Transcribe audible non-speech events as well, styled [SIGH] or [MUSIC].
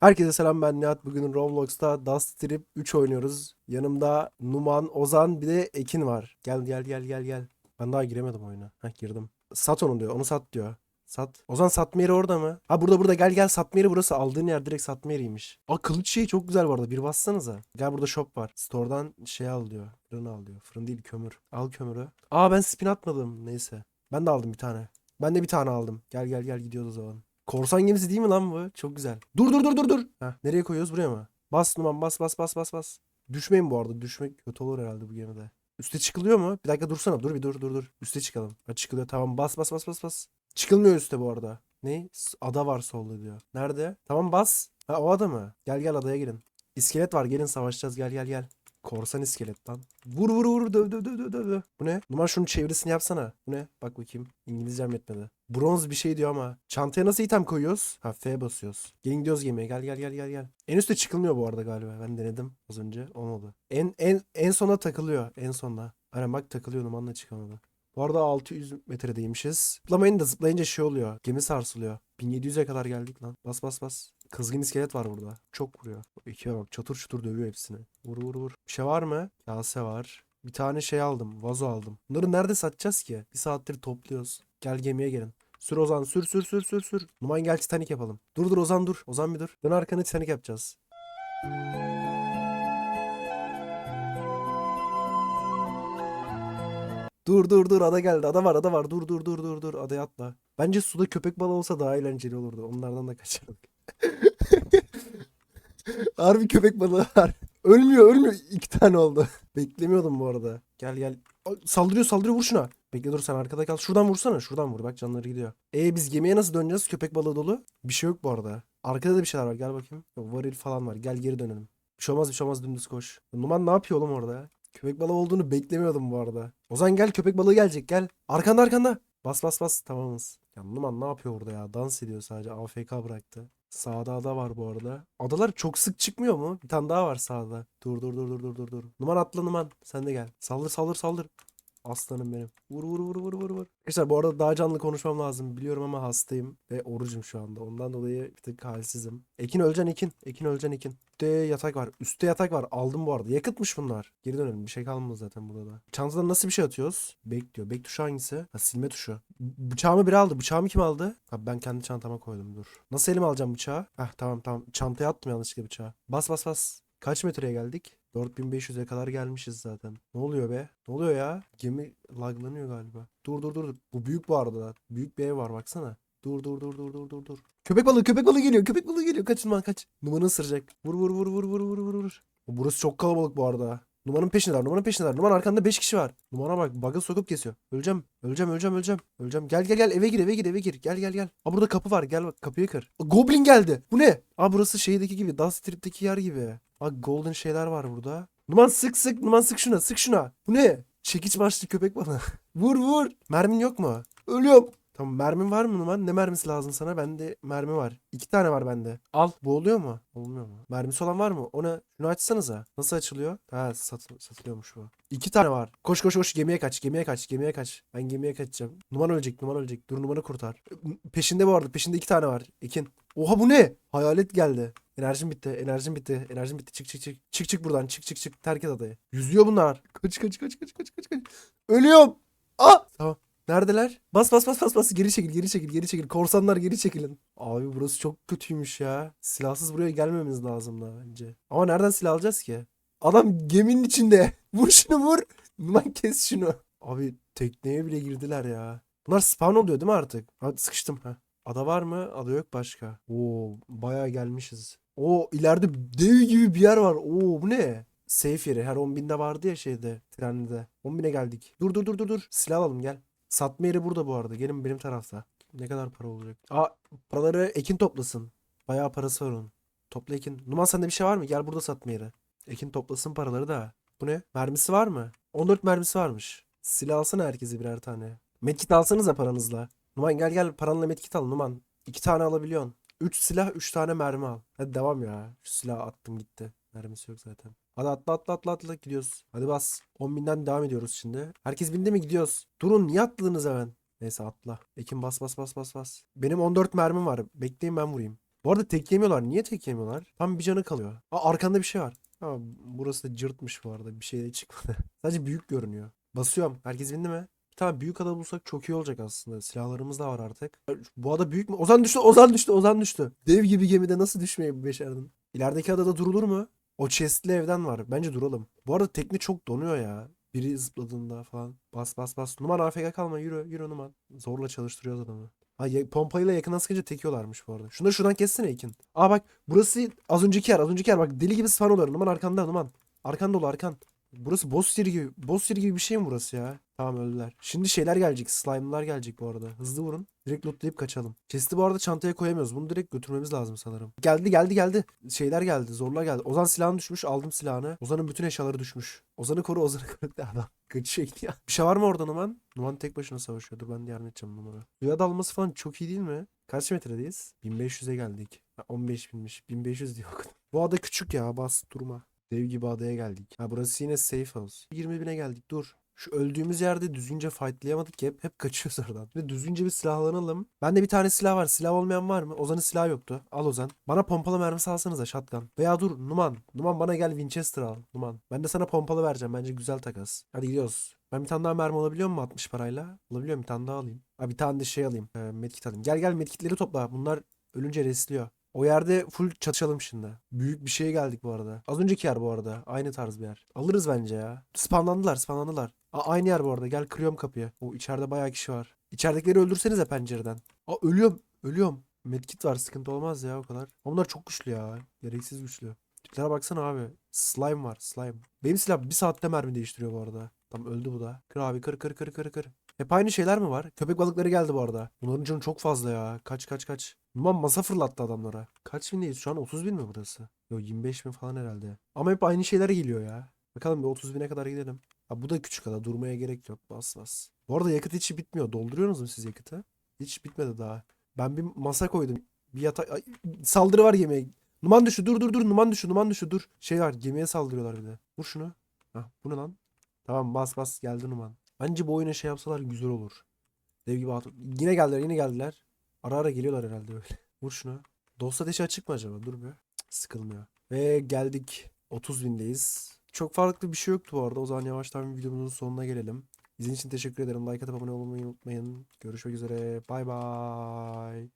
Herkese selam ben Nihat. Bugün Roblox'ta Dust Trip 3 oynuyoruz. Yanımda Numan, Ozan bir de Ekin var. Gel gel gel gel gel. Ben daha giremedim oyuna. Heh girdim. Sat onu diyor. Onu sat diyor. Sat. Ozan satma yeri orada mı? Ha burada burada gel gel satma yeri burası. Aldığın yer direkt satma yeriymiş. Aa kılıç şeyi çok güzel bu arada. Bir bassanıza. Gel burada shop var. Store'dan şey al diyor. Fırın al diyor. Fırın değil kömür. Al kömürü. Aa ben spin atmadım. Neyse. Ben de aldım bir tane. Ben de bir tane aldım. Gel gel gel gidiyoruz o zaman. Korsan gemisi değil mi lan bu? Çok güzel. Dur dur dur dur dur. Heh, nereye koyuyoruz buraya mı? Bas Numan bas bas bas bas bas. Düşmeyin bu arada. Düşmek kötü olur herhalde bu gemide. Üste çıkılıyor mu? Bir dakika dursana. Dur bir dur dur dur. Üste çıkalım. Ha çıkılıyor. Tamam bas bas bas bas bas. Çıkılmıyor üste bu arada. Ne? Ada var solda diyor. Nerede? Tamam bas. Ha o ada mı? Gel gel adaya girin. İskelet var. Gelin savaşacağız. Gel gel gel. Korsan iskelet lan. Vur vur vur döv döv döv döv döv. Bu ne? Numan şunun çevirisini yapsana. Bu ne? Bak bakayım. İngilizcem yetmedi. Bronz bir şey diyor ama. Çantaya nasıl item koyuyoruz? Ha F basıyoruz. Gelin gidiyoruz gemiye. Gel gel gel gel gel. En üstte çıkılmıyor bu arada galiba. Ben denedim az önce. Olmadı. En en en sona takılıyor. En sonda. Aynen bak takılıyor Numan'la çıkamadı. Bu arada 600 metredeymişiz. Zıplamayın da zıplayınca şey oluyor. Gemi sarsılıyor. 1700'e kadar geldik lan. Bas bas bas. Kızgın iskelet var burada. Çok vuruyor. İkiye bak çatır çutur dövüyor hepsini. Vur vur vur. Bir şey var mı? Kase var. Bir tane şey aldım. Vazo aldım. Bunları nerede satacağız ki? Bir saattir topluyoruz. Gel gemiye gelin. Sür Ozan sür sür sür sür sür. Numan gel Titanic yapalım. Dur dur Ozan dur. Ozan bir dur. Dön arkanı Titanic yapacağız. Dur dur dur ada geldi. Ada var ada var. Dur dur dur dur dur. Adaya atla. Bence suda köpek balığı olsa daha eğlenceli olurdu. Onlardan da kaçardık. Harbi köpek balığı var. Ölmüyor ölmüyor. İki tane oldu. Beklemiyordum bu arada. Gel gel. Saldırıyor saldırıyor vur şuna. Bekle dur sen arkada kal. Şuradan vursana. Şuradan vur. Bak canları gidiyor. E biz gemiye nasıl döneceğiz? Köpek balığı dolu. Bir şey yok bu arada. Arkada da bir şeyler var. Gel bakayım. Yok, varil falan var. Gel geri dönelim. Bir şey olmaz bir şey olmaz dümdüz koş. Numan ne yapıyor oğlum orada? Köpek balığı olduğunu beklemiyordum bu arada. Ozan gel köpek balığı gelecek gel. Arkanda arkanda. Bas bas bas tamamız. Ya Numan ne yapıyor orada ya? Dans ediyor sadece. AFK bıraktı. Sağda ada var bu arada. Adalar çok sık çıkmıyor mu? Bir tane daha var sağda. Dur dur dur dur dur dur. Numan atla Numan. Sen de gel. Saldır saldır saldır. Aslanım benim. Vur vur vur vur vur vur. Arkadaşlar bu arada daha canlı konuşmam lazım. Biliyorum ama hastayım ve orucum şu anda. Ondan dolayı bir tık halsizim. Ekin öleceksin Ekin. Ekin öleceksin Ekin. Üstte yatak var. Üstte yatak var. Aldım bu arada. Yakıtmış bunlar. Geri dönelim. Bir şey kalmadı zaten burada da. Çantadan nasıl bir şey atıyoruz? Bek diyor. Bek tuşu hangisi? Ha silme tuşu. Bıçağımı biri aldı. Bıçağımı kim aldı? Ha ben kendi çantama koydum dur. Nasıl elime alacağım bıçağı? Heh tamam tamam. Çantaya attım yanlışlıkla bıçağı. Bas bas bas. Kaç metreye geldik? 4500'e kadar gelmişiz zaten. Ne oluyor be? Ne oluyor ya? Gemi laglanıyor galiba. Dur dur dur. Bu büyük bu arada. Büyük bir ev var baksana. Dur dur dur dur dur dur dur. Köpek balığı köpek balığı geliyor. Köpek balığı geliyor. Kaçın lan kaç. Numanı ısıracak. Vur vur vur vur vur vur vur vur. Burası çok kalabalık bu arada. Numanın peşindeler. Numanın peşindeler. Numan arkanda 5 kişi var. Numana bak. Bug'a sokup kesiyor. Öleceğim. Öleceğim öleceğim öleceğim. Öleceğim. Gel gel gel eve gir eve gir eve gir. Gel gel gel. Aa burada kapı var. Gel bak kapıyı kır. Aa, Goblin geldi. Bu ne? Aa burası şeydeki gibi. Dust Trip'teki yer gibi. Aa golden şeyler var burada. Numan sık sık. Numan sık şuna. Sık şuna. Bu ne? Çekiç başlı köpek bana. [LAUGHS] vur vur. Mermin yok mu? Ölüyorum. Tamam mermin var mı Numan? Ne mermisi lazım sana? Bende mermi var. İki tane var bende. Al. Bu oluyor mu? Olmuyor mu? Mermisi olan var mı? O ne? Şunu açsanıza. Nasıl açılıyor? Ha sat satılıyormuş bu. İki tane var. Koş koş koş gemiye kaç. Gemiye kaç. Gemiye kaç. Ben gemiye kaçacağım. Numan ölecek. Numan ölecek. Dur Numan'ı kurtar. Peşinde bu arada. Peşinde iki tane var. Ekin. Oha bu ne? Hayalet geldi. Enerjim bitti. Enerjim bitti. Enerjim bitti. Çık çık çık. Çık çık buradan. Çık çık çık. Terk et adayı. Yüzüyor bunlar. Kaç kaç kaç kaç kaç kaç kaç. Ölüyorum. Ah! Tamam. Neredeler? Bas bas bas bas bas. Geri çekil geri çekil geri çekil. Korsanlar geri çekilin. Abi burası çok kötüymüş ya. Silahsız buraya gelmemiz lazım da bence. Ama nereden silah alacağız ki? Adam geminin içinde. [LAUGHS] Vur şunu vur. Numan kes şunu. Abi tekneye bile girdiler ya. Bunlar spawn oluyor değil mi artık? Hadi sıkıştım. ha. Ada var mı? Ada yok başka. Oo bayağı gelmişiz. Oo ileride dev gibi bir yer var. Oo bu ne? Safe yeri. Her 10 binde vardı ya şeyde. Trende. 10 bine geldik. Dur dur dur dur dur. Silah alalım gel. Satma yeri burada bu arada. Gelin benim tarafta. Ne kadar para olacak? Aa paraları Ekin toplasın. Bayağı parası var onun. Topla Ekin. Numan sende bir şey var mı? Gel burada satma yeri. Ekin toplasın paraları da. Bu ne? Mermisi var mı? 14 mermisi varmış. Silah alsana herkese birer tane. Medkit alsanıza paranızla. Numan gel gel paranla medkit al Numan. İki tane alabiliyorsun. 3 silah 3 tane mermi al. Hadi devam ya. Şu silahı attım gitti. Mermisi yok zaten. Hadi atla atla atla atla gidiyoruz. Hadi bas. 10 binden devam ediyoruz şimdi. Herkes bindi mi gidiyoruz. Durun niye atladınız hemen? Neyse atla. Ekin bas bas bas bas bas. Benim 14 mermim var. Bekleyin ben vurayım. Bu arada tek yemiyorlar. Niye tek yemiyorlar? Tam bir canı kalıyor. Aa arkanda bir şey var. Ha, burası da cırtmış bu arada. Bir şey de çıkmadı. [LAUGHS] Sadece büyük görünüyor. Basıyorum. Herkes bindi mi? Bir tane büyük ada bulsak çok iyi olacak aslında. Silahlarımız da var artık. Bu ada büyük mü? Ozan düştü, Ozan düştü, Ozan düştü. Dev gibi gemide nasıl düşmeyi başardın? İlerideki adada durulur mu? O chestli evden var. Bence duralım. Bu arada tekne çok donuyor ya. Biri zıpladığında falan. Bas bas bas. Numan AFK kalma. Yürü yürü Numan. Zorla çalıştırıyoruz adamı. Ha ya, pompayla yakından sıkınca tekiyorlarmış bu arada. Şunları şuradan kessene Ekin. Aa bak burası az önceki yer az önceki yer. Bak deli gibi spawn oluyor. Numan arkanda Numan. Arkan dolu arkan. Burası boss yeri gibi. Boss yeri gibi bir şey mi burası ya? Tamam öldüler. Şimdi şeyler gelecek. Slime'lar gelecek bu arada. Hızlı vurun. Direkt lootlayıp kaçalım. Chest'i bu arada çantaya koyamıyoruz. Bunu direkt götürmemiz lazım sanırım. Geldi geldi geldi. Şeyler geldi. Zorlar geldi. Ozan silahını düşmüş. Aldım silahını. Ozan'ın bütün eşyaları düşmüş. Ozan'ı koru Ozan'ı koru. [LAUGHS] Adam kaçıyor gidiyor. Bir şey var mı orada Numan? Numan tek başına savaşıyor. Dur ben de yardım edeceğim Numan'a. Suya dalması falan çok iyi değil mi? Kaç metredeyiz? 1500'e geldik. Ha, 15 binmiş. 1500 diyor. Bu ada küçük ya. Bas durma. Dev gibi adaya geldik. Ha burası yine safe house. 20 bine geldik dur. Şu öldüğümüz yerde düzgünce fightlayamadık ki hep, hep kaçıyoruz [LAUGHS] oradan. Ve düzgünce bir silahlanalım. Bende bir tane silah var. Silah olmayan var mı? Ozan'ın silahı yoktu. Al Ozan. Bana pompalı mermisi alsanıza shotgun. Veya dur Numan. Numan bana gel Winchester al. Numan. Ben de sana pompalı vereceğim. Bence güzel takas. Hadi gidiyoruz. Ben bir tane daha mermi alabiliyor muyum 60 parayla? Alabiliyorum bir tane daha alayım. Ha bir tane de şey alayım. Ee, medkit alayım. Gel gel medkitleri topla. Bunlar ölünce resliyor. O yerde full çatışalım şimdi. Büyük bir şeye geldik bu arada. Az önceki yer bu arada. Aynı tarz bir yer. Alırız bence ya. Spawnlandılar spawnlandılar. Aa, aynı yer bu arada. Gel kırıyorum kapıyı. O içeride bayağı kişi var. İçeridekileri öldürsenize pencereden. Aa ölüyorum. Ölüyorum. Medkit var sıkıntı olmaz ya o kadar. Onlar çok güçlü ya. Gereksiz güçlü. Tiplere baksana abi. Slime var slime. Benim silah bir saatte mermi değiştiriyor bu arada. Tam öldü bu da. Kır abi kır kır kır kır kır. Hep aynı şeyler mi var? Köpek balıkları geldi bu arada. Bunların canı çok fazla ya. Kaç kaç kaç. Numan masa fırlattı adamlara. Kaç bindeyiz şu an? 30 bin mi burası? Yok 25 bin falan herhalde. Ama hep aynı şeyler geliyor ya. Bakalım bir 30 bine kadar gidelim. Ha, bu da küçük ada. Durmaya gerek yok. Bas bas. Bu arada yakıt hiç bitmiyor. Dolduruyorsunuz mu siz yakıtı? Hiç bitmedi daha. Ben bir masa koydum. Bir yatak... Saldırı var gemiye. Numan düştü. Dur dur dur. Numan düştü. Numan düştü. Dur. Şey var. Gemiye saldırıyorlar bir de. Vur şunu. Hah bu ne lan? Tamam bas bas geldi Numan. Bence bu oyuna şey yapsalar güzel olur. Dev gibi hatun. Yine geldiler yine geldiler. Ara ara geliyorlar herhalde böyle. [LAUGHS] Vur şunu. Dost ateşi açık mı acaba? Dur bir. Sıkılmıyor. Ve geldik. 30 bindeyiz. Çok farklı bir şey yoktu bu arada. O zaman yavaştan videomuzun sonuna gelelim. İzlediğiniz için teşekkür ederim. Like atıp abone olmayı unutmayın. Görüşmek üzere. Bay bay.